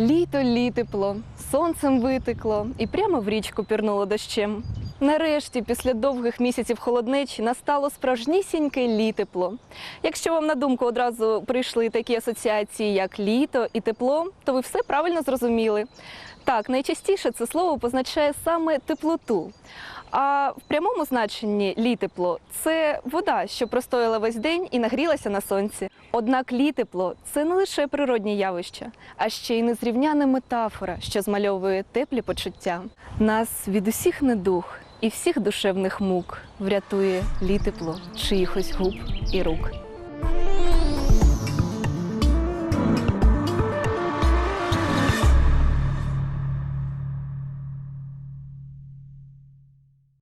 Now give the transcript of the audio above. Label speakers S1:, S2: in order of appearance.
S1: Літо літепло, сонцем витекло і прямо в річку пірнуло дощем. Нарешті, після довгих місяців холоднечі, настало справжнісіньке літепло. Якщо вам на думку одразу прийшли такі асоціації, як літо і тепло, то ви все правильно зрозуміли. Так, найчастіше це слово позначає саме теплоту. А в прямому значенні літепло це вода, що простояла весь день і нагрілася на сонці. Однак літепло це не лише природні явища, а ще й незрівняна метафора, що змальовує теплі почуття. Нас від усіх недух і всіх душевних мук врятує літепло чиїхось губ і рук.